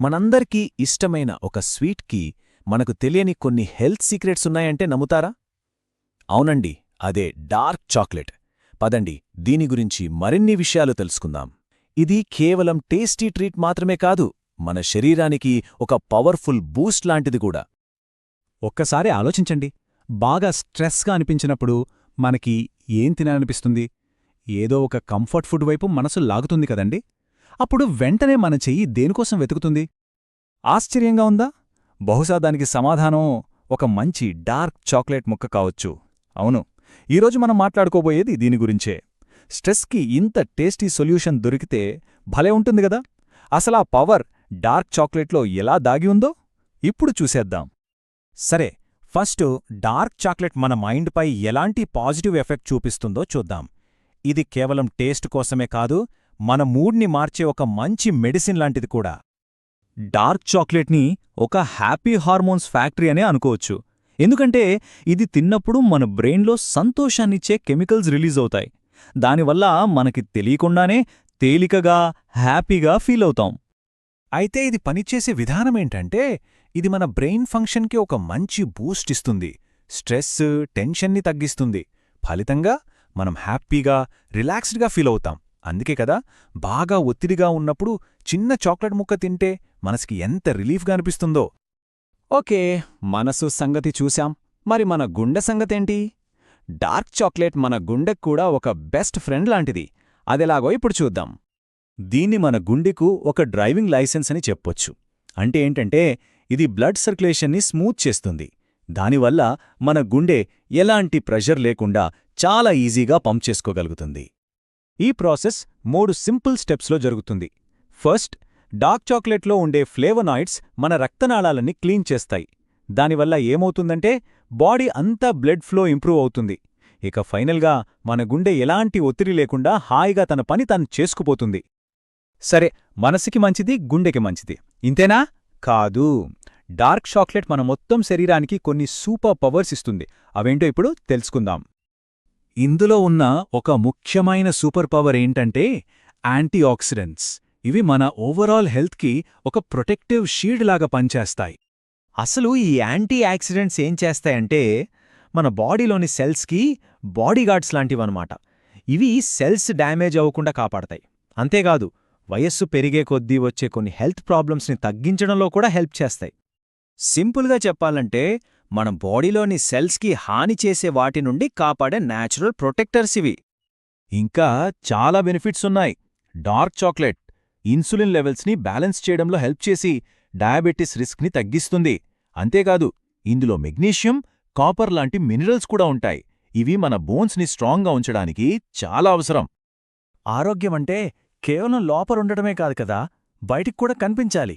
మనందరికీ ఇష్టమైన ఒక స్వీట్కి మనకు తెలియని కొన్ని హెల్త్ సీక్రెట్స్ ఉన్నాయంటే నమ్ముతారా? అవునండి అదే డార్క్ చాక్లెట్. పదండి దీని గురించి మరిన్ని విషయాలు తెలుసుకుందాం. ఇది కేవలం టేస్టీ ట్రీట్ మాత్రమే కాదు మన శరీరానికి ఒక పవర్ఫుల్ బూస్ట్ లాంటిది కూడా. ఒక్కసారి ఆలోచించండి. బాగా స్ట్రెస్గా అనిపించినప్పుడు మనకి ఏం తినాలనిపిస్తుంది? ఏదో ఒక కంఫర్ట్ ఫుడ్ వైపు మనసు లాగుతుంది కదండి. అప్పుడు వెంటనే మన చెయ్యి దేనికోసం వెతుకుతుంది? ఆశ్చర్యంగా ఉందా? బహుశా దానికి సమాధానం ఒక మంచి డార్క్ చాక్లెట్ ముక్క కావచ్చు. అవును ఈరోజు మనం మాట్లాడుకోబోయేది దీని గురించే. స్ట్రెస్కి ఇంత టేస్టీ సొల్యూషన్ దొరికితే భలే ఉంటుంది కదా అసలా పవర్ డార్క్ చాక్లెట్లో ఎలా దాగి ఉందో ఇప్పుడు చూసేద్దాం. సరే ఫస్ట్ డార్క్ చాక్లెట్ మన మైండ్పై ఎలాంటి పాజిటివ్ ఎఫెక్ట్ చూపిస్తుందో చూద్దాం. ఇది కేవలం టేస్ట్ కోసమే కాదు మన మూడ్ని మార్చే ఒక మంచి మెడిసిన్ లాంటిది కూడా. డార్క్ చాక్లెట్ని ఒక హ్యాపీ హార్మోన్స్ ఫ్యాక్టరీ అనే అనుకోవచ్చు. ఎందుకంటే ఇది తిన్నప్పుడు మన బ్రెయిన్లో సంతోషాన్నిచ్చే కెమికల్స్ రిలీజ్ అవుతాయి. దానివల్ల మనకి తెలియకుండానే తేలికగా హ్యాపీగా ఫీల్ అవుతాం. అయితే ఇది పనిచేసే విధానమేంటంటే ఇది మన బ్రెయిన్ ఫంక్షన్కి ఒక మంచి బూస్ట్ ఇస్తుంది. స్ట్రెస్ టెన్షన్ని తగ్గిస్తుంది. ఫలితంగా మనం హ్యాపీగా రిలాక్స్డ్గా ఫీల్ అవుతాం. అందుకే కదా బాగా ఒత్తిడిగా ఉన్నప్పుడు చిన్న చాక్లెట్ ముక్క తింటే మనసుకి ఎంత రిలీఫ్గా అనిపిస్తుందో. ఓకే మనసు సంగతి చూశాం. మరి మన గుండె సంగతేంటి? డార్క్ చాక్లెట్ మన గుండెకు కూడా ఒక బెస్ట్ ఫ్రెండ్ లాంటిది. అదెలాగో ఇప్పుడు చూద్దాం. దీన్ని మన గుండెకు ఒక డ్రైవింగ్ లైసెన్స్ అని చెప్పొచ్చు. అంటే ఏంటంటే ఇది బ్లడ్ సర్క్యులేషన్ని స్మూత్ చేస్తుంది. దానివల్ల మన గుండె ఎలాంటి ప్రెషర్ లేకుండా చాలా ఈజీగా పంప్ చేసుకోగలుగుతుంది. ఈ ప్రాసెస్ మూడు సింపుల్ స్టెప్స్లో జరుగుతుంది. ఫస్ట్ డార్క్ చాక్లెట్లో ఉండే ఫ్లేవనాయిడ్స్ మన రక్తనాళాలన్నీ క్లీన్ చేస్తాయి. దానివల్ల ఏమవుతుందంటే బాడీ అంతా బ్లడ్ ఫ్లో ఇంప్రూవ్ అవుతుంది. ఇక ఫైనల్గా మన గుండె ఎలాంటి ఒత్తిడి లేకుండా హాయిగా తన పని తాను చేసుకుపోతుంది. సరే మనసుకి మంచిది గుండెకి మంచిది. ఇంతేనా? కాదు. డార్క్ చాక్లెట్ మన మొత్తం శరీరానికి కొన్ని సూపర్ పవర్స్ ఇస్తుంది. అవేంటో ఇప్పుడు తెలుసుకుందాం. ఇందులో ఉన్న ఒక ముఖ్యమైన సూపర్ పవర్ ఏంటంటే యాంటీఆక్సిడెంట్స్. ఇవి మన ఓవరాల్ హెల్త్కి ఒక ప్రొటెక్టివ్ షీల్డ్ లాగా పనిచేస్తాయి. అసలు ఈ యాంటీ యాక్సిడెంట్స్ ఏం చేస్తాయంటే మన బాడీలోని సెల్స్కి బాడీగార్డ్స్ లాంటివన్నమాట. ఇవి సెల్స్ డ్యామేజ్ అవ్వకుండా కాపాడతాయి. అంతేకాదు వయస్సు పెరిగే కొద్దీ వచ్చే కొన్ని హెల్త్ ప్రాబ్లమ్స్ని తగ్గించడంలో కూడా హెల్ప్ చేస్తాయి. సింపుల్గా చెప్పాలంటే మన బాడీలోని సెల్స్కి హాని చేసే వాటి నుండి కాపాడే న్యాచురల్ ప్రొటెక్టర్స్ ఇవి. ఇంకా చాలా బెనిఫిట్స్ ఉన్నాయి. డార్క్ చాక్లెట్ ఇన్సులిన్ లెవెల్స్ని బ్యాలెన్స్ చేయడంలో హెల్ప్ చేసి డయాబెటిస్ రిస్క్ని తగ్గిస్తుంది. అంతేకాదు ఇందులో మెగ్నీషియం కాపర్ లాంటి మినరల్స్ కూడా ఉంటాయి. ఇవి మన బోన్స్ని స్ట్రాంగ్గా ఉంచడానికి చాలా అవసరం. ఆరోగ్యమంటే కేవలం లోపరుండటమే కాదు కదా బయటికి కూడా కనిపించాలి.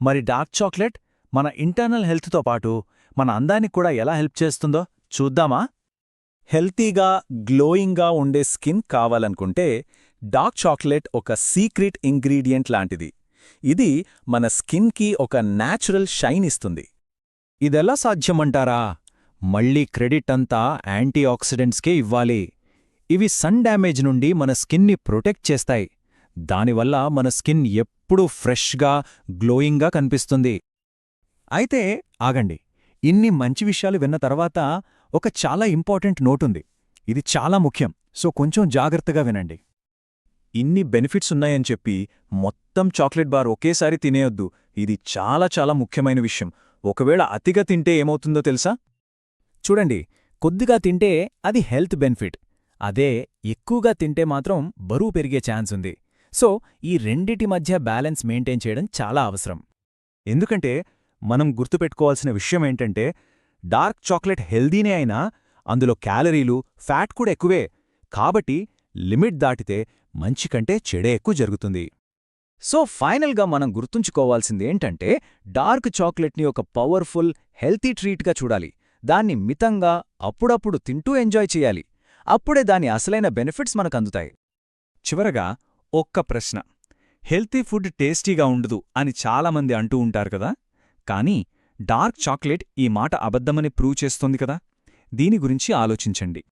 మరి డార్క్ చాక్లెట్ మన ఇంటర్నల్ హెల్త్తో పాటు మన అందానికి కూడా ఎలా హెల్ప్ చేస్తుందో చూద్దామా? హెల్తీగా గ్లోయింగ్గా ఉండే స్కిన్ కావాలనుకుంటే డార్క్ చాక్లెట్ ఒక సీక్రెట్ ఇంగ్రీడియంట్ లాంటిది. ఇది మన స్కిన్కి ఒక న్యాచురల్ షైన్ ఇస్తుంది. ఇదెలా సాధ్యమంటారా? మళ్ళీ క్రెడిట్ అంతా యాంటీఆక్సిడెంట్స్కే ఇవ్వాలి. ఇవి సన్ డ్యామేజ్ నుండి మన స్కిన్ని ప్రొటెక్ట్ చేస్తాయి. దానివల్ల మన స్కిన్ ఎప్పుడూ ఫ్రెష్గా గ్లోయింగ్గా కనిపిస్తుంది. అయితే ఆగండి. ఇన్ని మంచి విషయాలు విన్న తర్వాత ఒక చాలా ఇంపార్టెంట్ నోటుంది. ఇది చాలా ముఖ్యం. సో కొంచెం జాగ్రత్తగా వినండి. ఇన్ని బెనిఫిట్స్ ఉన్నాయని చెప్పి మొత్తం చాక్లెట్ బార్ ఒకేసారి తినేయొద్దు. ఇది చాలా చాలా ముఖ్యమైన విషయం. ఒకవేళ అతిగా తింటే ఏమవుతుందో తెలుసా? చూడండి కొద్దిగా తింటే అది హెల్త్ బెనిఫిట్. అదే ఎక్కువగా తింటే మాత్రం బరువు పెరిగే ఛాన్స్ ఉంది. సో ఈ రెండిటి మధ్య బ్యాలెన్స్ మెయింటైన్ చేయడం చాలా అవసరం. ఎందుకంటే మనం గుర్తుపెట్టుకోవాల్సిన విషయమేంటంటే డార్క్ చాక్లెట్ హెల్దీనే అయినా అందులో క్యాలరీలు ఫ్యాట్ కూడా ఎక్కువే. కాబట్టి లిమిట్ దాటితే మంచి కంటే చెడే ఎక్కువ జరుగుతుంది. సో ఫైనల్గా మనం గుర్తుంచుకోవాల్సిందేంటంటే డార్క్ చాక్లెట్ని ఒక పవర్ఫుల్ హెల్తీ ట్రీట్గా చూడాలి. దాన్ని మితంగా అప్పుడప్పుడు తింటూ ఎంజాయ్ చేయాలి. అప్పుడే దాని అసలైన బెనిఫిట్స్ మనకందుతాయి చివరగా ఒక్క ప్రశ్న. హెల్తీ ఫుడ్ టేస్టీగా ఉండదు అని చాలామంది అంటూ ఉంటారు కదా? కానీ డార్క్ చాక్లెట్ ఈ మాట అబద్ధమని ప్రూవ్ చేస్తోంది కదా? దీని గురించి ఆలోచించండి.